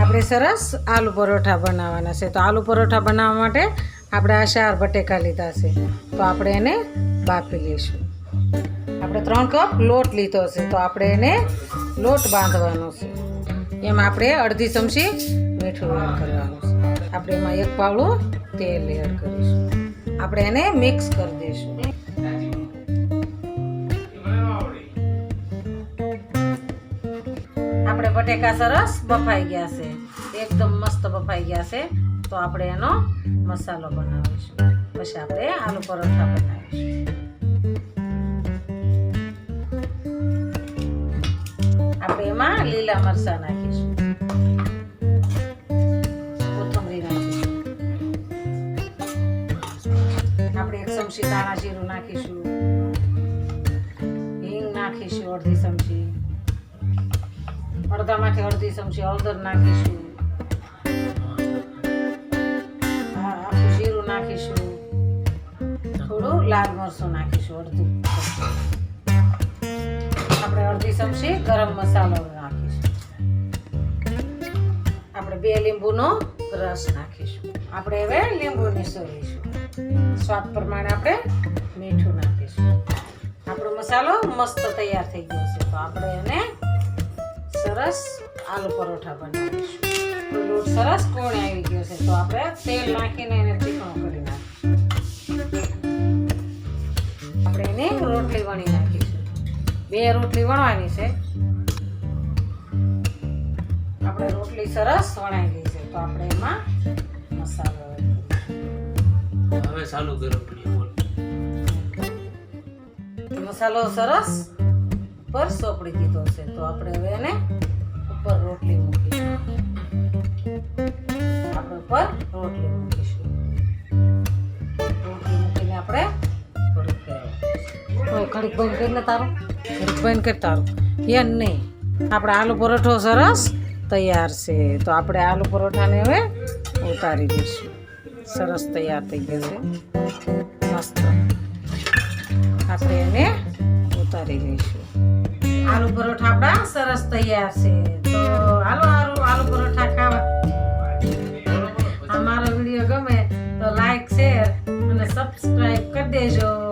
આપણે સરસ આલુ પરોઠા બનાવવાના છે. તો આલુ પરોઠા બનાવવા માટે આપણે આ ચાર બટેકા લીધા છે. તો આપણે એને બાફી લઈશું. આપણે ત્રણ કપ લોટ લીધો છે. તો આપણે એને લોટ બાંધવાનો છે. એમ આપણે અડધી ચમચી મીઠું એડ કરવાનું છે. આપણે એમાં એક પાવડું તેલ એડ કરીશું. આપણે એને મિક્સ કરી દઈશું. બટેકા સરસ બફાઈ ગયા છે. એકદમ મસ્ત બફાઈ ગયા છે. તો આપણે એનો મસાલો બનાવીશું. પછી આપણે આલુ પરોઠા બનાવીશું. આપણે એમાં લીલા મરચાં નાખીશું. નાખીશું. આપણે એક ચમચી દાણા જીરું નાખીશું. હિંગ નાખીશું અડધી ચમચી. અડધામાંથી અડધી ચમચી હળદર નાખીશું. આખું જીરું નાખીશું. થોડું લાલ મરચું નાખીશું અડધું. આપણે અડધી ચમચી ગરમ મસાલો નાખીશું. આપણે બે લીંબુનો રસ નાખીશું. આપણે હવે લીંબુ નીસોવીશું સ્વાદ પ્રમાણે આપણે મીઠું નાખીશું. આપણો મસાલો મસ્ત તૈયાર થઈ ગયો છે. તો આપણે એને સરસ આલુ પરોઠા બનાવીશું. લોટ સરસ કોણે આવી ગયો છે? તો આપણે તેલ નાખીને એને ચીકણો કરી નાખીશું. આપણે એને રોટલી વણી નાખીશું. બે રોટલી વણવાની છે. આપણે રોટલી સરસ વણાઈ ગઈ છે. તો આપણે એમાં મસાલો હવે ચાલુ કરો બોલ. મસાલો સરસ ઉપર સોપડી દીધો છે. તો આપણે હવે એને ઉપર રોટલી મૂકીશું. આપણે ઉપર રોટલી મૂકીશું. રોટલી મૂકીને આપણે થોડુંક. ઘડીક બંધ કરીને તારું. ઘડીક બંધ કરી તારું. એમ નહીં. આપણે આલુ પરોઠો સરસ તૈયાર છે. તો આપણે આલુ પરોઠાને હવે ઉતારી દઈશું. સરસ તૈયાર થઈ ગયો છે. મસ્ત. આપણે એને ઉતારી લઈશું આલુ પરોઠા બડા સરસ તૈયાર છે. તો હાલો આલુ આલુ પરોઠા ખાવા. અમારો વીડિયો ગમે તો લાઈક શેર અને સબસ્ક્રાઇબ કરી દેજો.